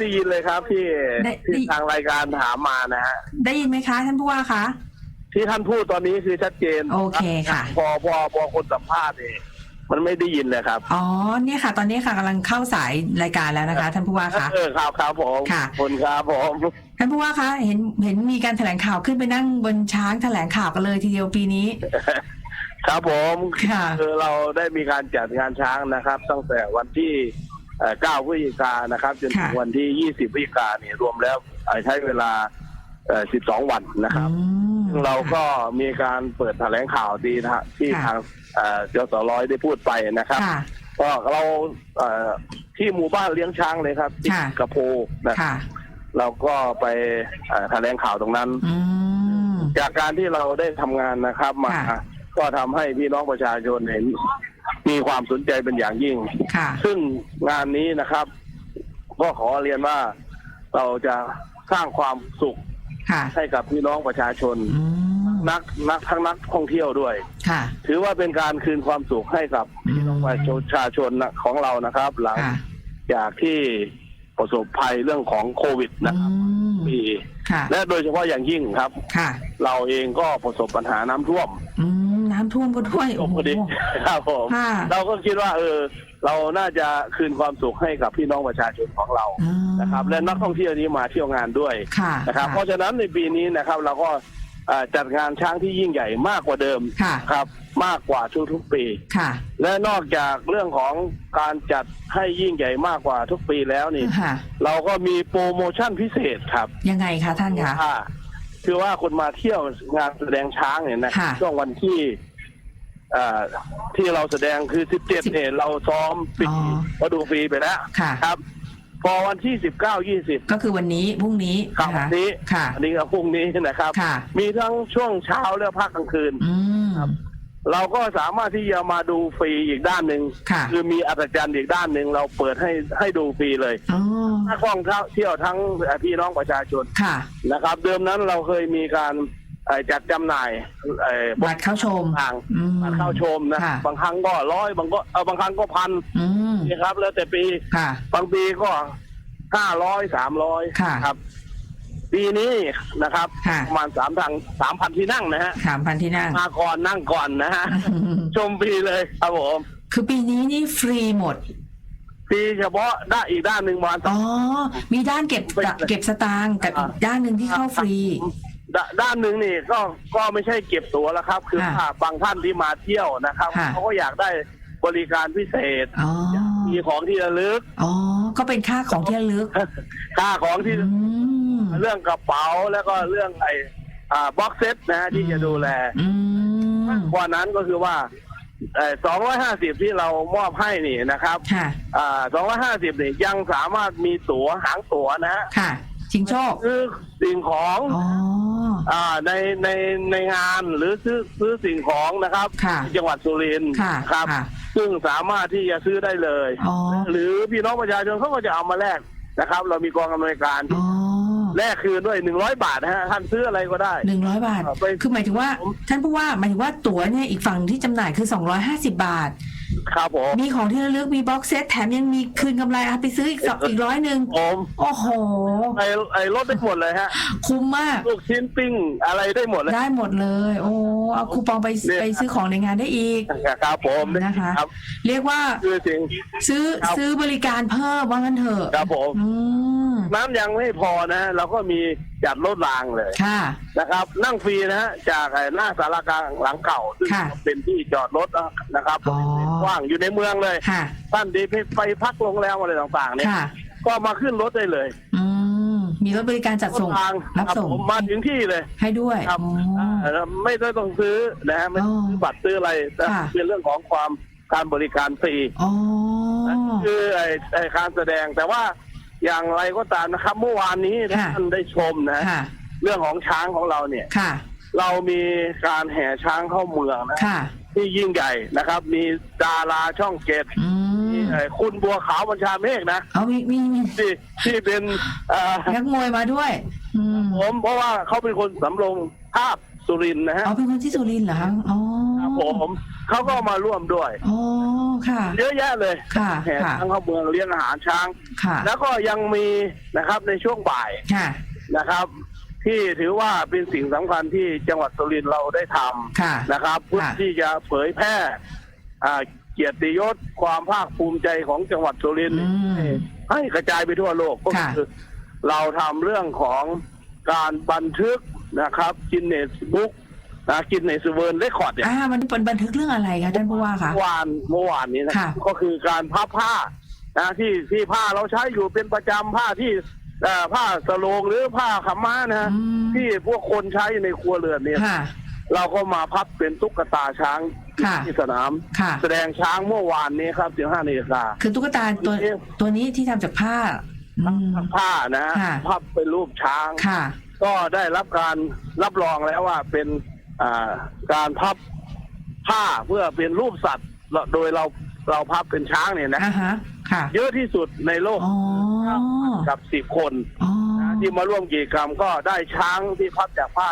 ได้ยินเลยครับที่ได้ ที่ทางรายการถามมานะฮะได้ยินไหมคะ ท่านผู้ว่าคะ ที่ท่านพูดตอนนี้คือชัดเจนโอเคค่ะ พอพอพอคนสัมภาษณ์เองมันไม่ได้ยินเลยครับ อ๋อเนี่ยค่ะ ตอนนี้ค่ะกำลังเข้าสายรายการแล้วนะคะ ท่านผู้ว่าคะ เออครับครับผมค่ะขอบคุณครับผมท่านผู้ว่าคะเห็นเห็นมีการแถลงข่าวขึ้นไปนั่งบนช้างแถลงข่าวกันเลยทีเดียวปีนี้ ครับผมค่ะ คือเราได้มีการจัดงานช้างนะครับ ตั้งแต่วันที่ เอ่อ9พฤศจิกายนนะครับ จนถึงค่ะวันที่20พฤศจิกายนเนี่ยรวมแล้วเอ่อใช้เวลาเอ่อ12วันนะครับอืมซึ่งเราก็มีการเปิดแถลงข่าวดีนะฮะที่ค่ะทางเอ่อจสร้อยได้พูดไปนะครับค่ะก็เราเอ่อที่หมู่บ้านเลี้ยงช้างเลยครับที่ค่ะกระโพนะค่ะเราก็ไปเอ่อแถลงข่าวตรงนั้นอืมจากการที่เราได้ทำงานนะครับมาค่ะก็ทำให้พี่น้องประชาชนเห็นมีความสนใจเป็นอย่างยิ่งค่ะซึ่ง งานนี้นะครับ ก็ขอเรียนว่าเราจะสร้างความสุขค่ะ ให้กับพี่น้องประชาชน อืมนักนักทั้งนักท่องเที่ยวด้วย ค่ะ ถือว่าเป็นการคืนความสุขให้กับพี่น้องประชาชนนะของเรานะครับ หลังค่ะจากที่ประสบภัยเรื่องของโควิดนะครับอืมปีค่ะ และโดยเฉพาะอย่างยิ่งครับ ค่ะ เราเองก็ประสบปัญหาน้ำท่วมอืมน้ำท่วมก็ด้วย โอ้โหพอดีครับผม ค่ะ เราก็คิดว่าเออ เราน่าจะคืนความสุขให้กับพี่น้องประชาชนของเราอืมนะครับ และนักท่องเที่ยวนี้มาเที่ยวงานด้วยค่ะนะครับ เพราะฉะนั้นในปีนี้นะครับเราก็เอ่อจัดงานช้างที่ยิ่งใหญ่มากกว่าเดิมค่ะครับ มากกว่าทุกๆปีค่ะและนอกจากเรื่องของการจัดให้ยิ่งใหญ่มากกว่าทุกปีแล้วนี่ค่ะเราก็มีโปรโมชั่นพิเศษครับ ยังไงคะท่านคะค่ะคือว่าคนมาเที่ยวงานแสดงช้างเนี่ยนะค่ะช่วงวันที่เอ่อที่เราแสดงคือ 17เนี่ยเราซ้อมฟรีอ๋อก็ดูฟรีไปแล้วค่ะ ครับ พอวันที่ 19 20ก็คือวันนี้พรุ่งนี้ครับนะวัคะนนี้ค่ะ อันนี้ก็พรุ่งนี้นะครับ ค่ะ มีทั้งช่วงเช้าและภาคกลางคืน อืมครับเราก็สามารถที่จะมาดูฟรีอีกด้านหนึ่งค่ะคือมีอัศจรรย์อีกด้านหนึ่งเราเปิดให้ให้ดูฟรีเลยอ๋อ นักท่องเที่ยวทั้งพี่น้องประชาชนค่ะ นะครับ เดิมนั้นเราเคยมีการเอ่อ จัดจำหน่ายเอ่อบัตรเข้าชมทางอืมบัตรเข้าชมนะค่ะบางครั้งก็ร้อยบางก็เออบางครั้งก็พันอืมนะครับ แล้วแต่ปีค่ะบางปีก็ห้าร้อยสามร้อยค่ะครับ ปีนี้นะครับค่ะประมาณสามทางสามพันที่นั่งนะฮะสามพันที่นั่งมาก่อนนั่งก่อนนะฮะชมฟรีเลยครับผมคือปีนี้นี่ฟรีหมดฟรีเฉพาะด้านอีกด้านหนึ่งประมาณอ๋อมีด้านเก็บไม่เก็บสตางค์กับอีกด้านหนึ่งที่เข้าฟรี ด้าด้านหนึ่งนี่ก็ก็ไม่ใช่เก็บตั๋วแล้วครับ คือค่ะว่าบางท่านที่มาเที่ยวนะครับค่ะ เขาก็อยากได้บริการพิเศษ อ๋อมีของที่ระลึกอ๋อก็เป็นค่าของที่ระลึกค่าของที่ อืม เรื่องกระเป๋าแล้วก็เรื่องไอ้อ่าบ็อกเซตนะฮะที่จะดูแลอืมกว่านั้นก็คือว่าสองร้อยห้าสิบที่เรามอบให้นี่นะครับค่ะ สองร้อยห้าสิบนี่ยังสามารถมีตั๋วหางตั๋วนะฮะค่ะ ชิงโชคซื้อสิ่งของอ๋อ อ่าในในในงานหรือซื้อซื้อสิ่งของนะครับค่ะที่จังหวัดสุรินทร์ค่ะครับ ค่ะซึ่งสามารถที่จะซื้อได้เลย อ๋อ หรือพี่น้องประชาชนเขาก็จะเอามาแลกนะครับ เรามีกองอำนวยการที่อ๋อแลกคืนด้วยหนึ่งร้อยบาทนะฮะท่านซื้ออะไรก็ได้ หนึ่งร้อยบาทเอาไปคือหมายถึงว่า ผม ท่านผู้ว่าหมายถึงว่าตั๋วเนี่ยอีกฝั่งที่จำหน่ายคือ 250 บาท ครับผม มีของที่ระลึกมีบ็อกเซตแถมยังมีคืนกำไรเอาไปซื้ออีกสองอีกร้อยหนึ่งผมโอ้โห ไอ้ไอ้รถได้หมดเลยฮะ คุ้มมาก ลูกชิ้นปิ้งอะไรได้หมดเลย ได้หมดเลย โอ้เอาคูปองไปเนี่ย ไปซื้อของในงานได้อีก ครับผมนะคะครับเรียกว่าคือจริง ซื้อครับ ซื้อบริการเพิ่มว่างั้นเถอะครับผม อืมน้ำยังไม่พอนะ เราก็มี จัดรถรางเลยค่ะ นะครับ นั่งฟรีนะฮะจากไอ้หน้าสารกลางหลังเก่าซึ่งค่ะเป็นที่จอดรถนะครับอ๋อ กว้างอยู่ในเมืองเลยค่ะ ท่านดีไปพักโรงแรมอะไรต่างๆเนี่ยค่ะ ก็มาขึ้นรถได้เลยอืมมีรถบริการจัดส่ง รถรางรับส่ง ผมมาถึงที่เลย ให้ด้วยครับ อ๋อ เอ่อไม่ได้ต้องซื้อนะฮะไม่ต้องซื้อบัตรซื้ออะไรแต่ค่ะ เป็นเรื่องของความการบริการฟรี อ๋อ คือไอ้ไอ้การแสดงแต่ว่า อย่างไรก็ตามนะครับ เมื่อวานนี้ค่ะ ท่านได้ชมนะ ค่ะ เรื่องของช้างของเราเนี่ย ค่ะ เรามีการแห่ช้างเข้าเมืองนะค่ะ ที่ยิ่งใหญ่นะครับ มีดาราช่องเกตอืมเอ่อคุณบัวขาวบัญชาเมฆนะเอามีมีมีที่ที่เป็นเอ่อนักมวยมาด้วยอืมผมเพราะว่าเขาเป็นคนสำรงภาพสุรินทร์นะฮะ อ๋อเป็นคนที่สุรินทร์เหรอคะอ๋อครับผ ผมเขาก็มาร่วมด้วย อ๋อค่ะ เยอะแยะเลยค่ะแห่ค่ะ ช้างเข้าเมืองเลี้ยงอาหารช้าง ค่ะ แล้วก็ยังมีนะครับในช่วงบ่ายค่ะ นะครับ ที่ถือว่าเป็นสิ่งสำคัญที่จังหวัดสุรินทร์เราได้ทำค่ะ นะครับเพื่อค่ะ ที่จะเผยแพร่อ่าเกียรติยศความภาคภูมิใจของจังหวัดสุรินทร์ อืม ให้กระจายไปทั่วโลกก็ค่ะ คือเราทำเรื่องของการบันทึกนะครับกินเนสบุ๊ก นะกินเนสเวิร์นเรคคอร์ดเนี่ยอ่ามันเป็นบันทึกเรื่องอะไรคะท่านผู้ว่าคะเมื่อวานเมื่อวานนี้นะค่ะ ก็คือการพับผ้านะที่ที่ผ้าเราใช้อยู่เป็นประจำผ้าที่เอ่อผ้าสโลงหรือผ้าขาวม้านะฮะอืม ที่พวกคนใช้ในครัวเรือนเนี่ย ค่ะ เราก็มาพับเป็นตุ๊กตาช้างค่ะ ที่สนาม ค่ะ แสดงช้างเมื่อวานนี้ครับ15นาฬิกา คือตุ๊กตาตัวเอ๊ะ ตัวนี้ที่ทำจากผ้าอืม ผ้านะฮะค่ะ พับเป็นรูปช้าง ค่ะ ก็ได้รับการรับรองแล้วว่าเป็นอ่า การพับผ้าเพื่อเป็นรูปสัตว์ โดยเราเราพับเป็นช้างเนี่ยนะอ่าฮะค่ะ เยอะที่สุดในโลกอ๋อ กับสิบคนอ๋อที่มาร่วมกิจกรรมก็ได้ช้างที่พับจากผ้า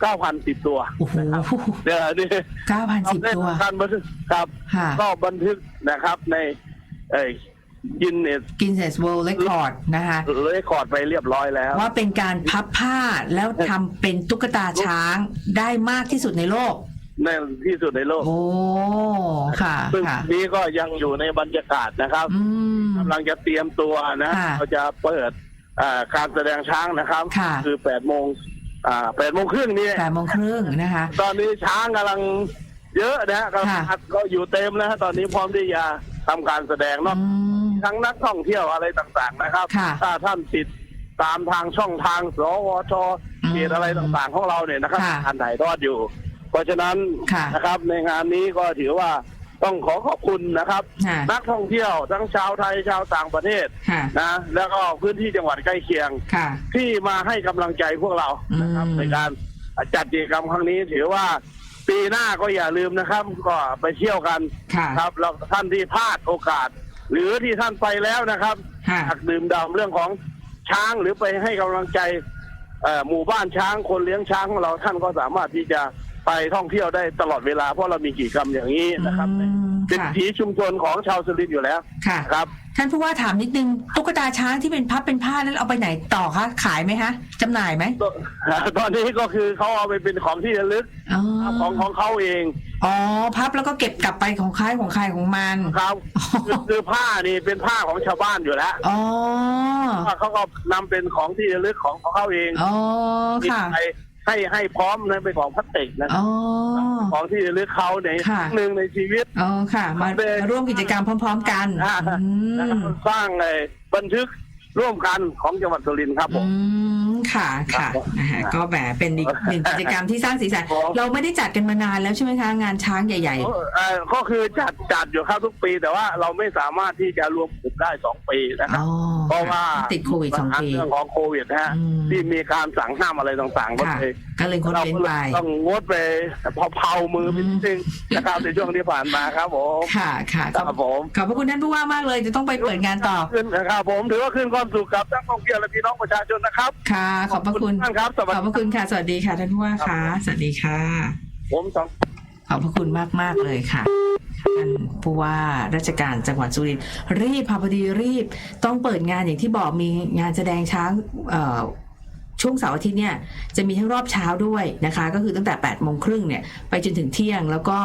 เก้าพันสิบตัวโอ้โหเดี๋ยวนี่เก้าพันสิบได้ตัวการบันทึกครับ ค่ะ ก็บันทึกนะครับในเอ้ยิ นเนสกินเซสเวิลด์เรคคอร์ดนะคะเลคคอร์ดไปเรียบร้อยแล้ว ว่าเป็นการพับผ้าแล้วทำเป็นตุ๊กตาช้างได้มากที่สุดในโลกในที่สุดในโลก โอ้ ค่ะ ซึ่งค่ะนี้ก็ยังอยู่ในบรรยากาศนะครับอืมกำลังจะเตรียมตัวนะค่ะเราจะเปิดอ่าการแสดงช้างนะครับค่ะคือแปดโมงอ่าแปดโมงครึ่งนี้แปดโมงครึ่งนะคะ ตอนนี้ช้างกำลังเยอะนะกำลังค่ะก็อยู่เต็มนะฮะตอนนี้พร้อมที่จะทำการแสดงนอกอืม ทั้งนักท่องเที่ยวอะไรต่างๆนะครับ ค่ะ ถ้าท่านติดตามทางช่องทางสวชอืมเขตอะไรต่างๆของเราเนี่ยนะครับค่ะการถ่ายทอดอยู่ เพราะฉะนั้นค่ะ นะครับในงานนี้ก็ถือว่าต้องขอขอบคุณนะครับ ค่ะนักท่องเที่ยวทั้งชาวไทยชาวต่างประเทศค่ะนะแล้วก็พื้นที่จังหวัดใกล้เคียง ค่ะ ที่มาให้กำลังใจพวกเรานะครับ อืม ในการจัดกิจกรรมครั้งนี้ถือว่าปีหน้าก็อย่าลืมนะครับ ก็ไปเที่ยวกันค่ะ ครับแล้วท่านที่พลาดโอกาส หรือที่ท่านไปแล้วนะครับค่ะอยากดื่มด่ำเรื่องของช้างหรือไปให้กำลังใจเอ่อหมู่บ้านช้างคนเลี้ยงช้างของเราท่านก็สามารถที่จะไปท่องเที่ยวได้ตลอดเวลาเพราะเรามีกิจกรรมอย่างนี้นะครับ อืมเป็นค่ะวิถีชุมชนของชาวสุรินทร์อยู่แล้วค่ะครับ ท่านผู้ว่าถามนิดนึงตุ๊กตาช้างที่เป็นพับเป็นผ้านั้นเอาไปไหนต่อคะขายไหมคะจำหน่ายไหมตอนนี้ก็คือเขาเอาไปเป็นของที่ระลึกอ๋อของของเขาเอง อ๋อพับแล้วก็เก็บกลับไปของใครของใครของมัน ครับคือคือผ้านี่เป็นผ้าของชาวบ้านอยู่แล้วอ๋อ เขาก็นำเป็นของที่ระลึกของของเขาเองอ๋อ มีค่ะ ใครให้ให้พร้อมนะเป็นของพลาสติกนะอ๋อ ของที่ระลึกเขาในค่ะ หนึ่งในชีวิต อ๋อค่ะ มาเป็น มาร่วมกิจกรรมพร้อม ๆ กันอ่าอืนะครับมสร้างเลยบันทึกร่วมกันของจังหวัดสุรินทร์ครับผอืม ม ค่ะค่ะครับนะฮะก็แหมเป็นอีกหนึ่งกิจกรรมที่สร้างสีสันครับเราไม่ได้จัดกันมานานแล้วใช่ไหมคะ งานช้างใหญ่ เอ่อก็คือจัดจัดอยู่ครับทุกปี แต่ว่าเราไม่สามารถที่จะรวมกลุ่มได้สองปีนะๆครับอ๋อเพราะว่าติดโควิดสองปี เรื่องของโควิดนะฮะอืม ที่มีการสั่งห้ามอะไรต่างๆก็ค่ะ เลยก็เลยงดเราเว้นก็เลไป ยต้องงดไปเผาๆมือไปนิดนึงนะครับในช่วงที่ผ่านมาครับผมค่ะค่ะครับผมขอบพระคุณท่านผู้ว่ามากเลยจะต้องไปเปิดงานต่อ ขึ้นนะครับผมถือว่าขึ้นความสุขกับนักท่องเที่ยวและพี่น้องประชาชนนะครับ ค่ะขอบพระคุณท่านครับสขวัสอบพดีระคุณค่ะสวัสดีค่ะท่านผู้ว่าค่ะสวัสดีค่ะ ผมสอง ขอบพระคุณมากมากๆเลยค่ะท่านผู้ว่าราชการจังหวัดสุรินทร์รีบพาพอดีรีบ ต้องเปิดงานอย่างที่บอกมีงานแสดงช้างเอ่อช่วงเสาร์อาทิตย์เนี่ยจะมีทั้งรอบเช้าด้วยนะคะ ก็คือตั้งแต่8ปดโมงครึ่งเนี่ยไปจนถึงเที่ยง แล้วก็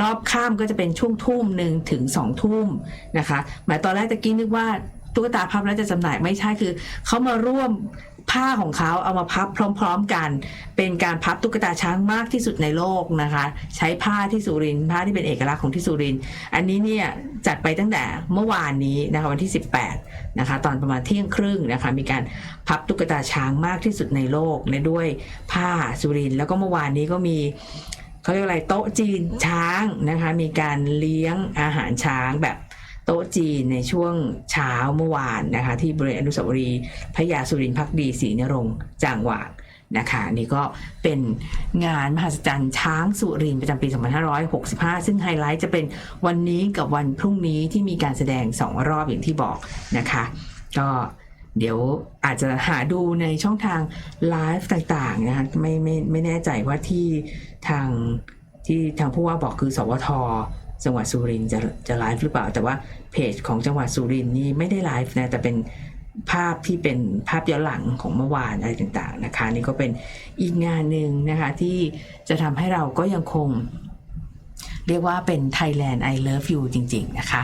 รอบข้ามก็จะเป็นช่วงทุ่มหนึ่งถึงสองทุ่มนะคะหมายตอนแรกตะกี้นึกว่าตุ๊กตาพับแล้วจะจำหน่ายไม่ใช่คือเขามาร่วม ผ้าของเขาเอามาพับพร้อม ๆกัน เป็นการพับตุ๊กตาช้างมากที่สุดในโลกนะคะ ใช้ผ้าที่สุรินผ้าที่เป็นเอกลักษณ์ของที่สุรินอันนี้เนี่ยจัดไปตั้งแต่เมื่อวานนี้นะคะวันที่ 18นะคะตอนประมาณเที่ยงครึ่งนะคะมีการพับตุ๊กตาช้างมากที่สุดในโลกและด้วยผ้าสุรินแล้วก็เมื่อวานนี้ก็มีเขาเรียกอะไรโต๊ะจีนช้างนะคะมีการเลี้ยงอาหารช้างแบบ โต๊ะจีนในช่วงเช้าเมื่อวานนะคะ ที่บริเวณอนุสาวรีย์พระยาสุรินทร์พักดีศรีนรงค์จางหวางนะคะนี่ก็เป็นงานมหัศจรรย์ช้างสุรินทร์ประจำปี 2565 ซึ่งไฮไลท์จะเป็นวันนี้กับวันพรุ่งนี้ที่มีการแสดง2รอบอย่างที่บอกนะคะ ก็เดี๋ยวอาจจะหาดูในช่องทางไลฟ์ต่างๆนะคะไม่ไม่ไม่แน่ใจว่าที่ทางที่ทางผู้ว่าบอกคือสวท จังหวัดสุรินจะจะไลฟ์หรือเปล่า แต่ว่าเพจของจังหวัดสุรินนี่ไม่ได้ไลฟ์นะแต่เป็นภาพที่เป็นภาพย้อนหลังของเมื่อวานอะไรต่างๆนะคะ นี่ก็เป็นอีกงานหนึ่งนะคะที่จะทำให้เราก็ยังคง เรียกว่าเป็น Thailand I Love You จริง ๆ นะคะ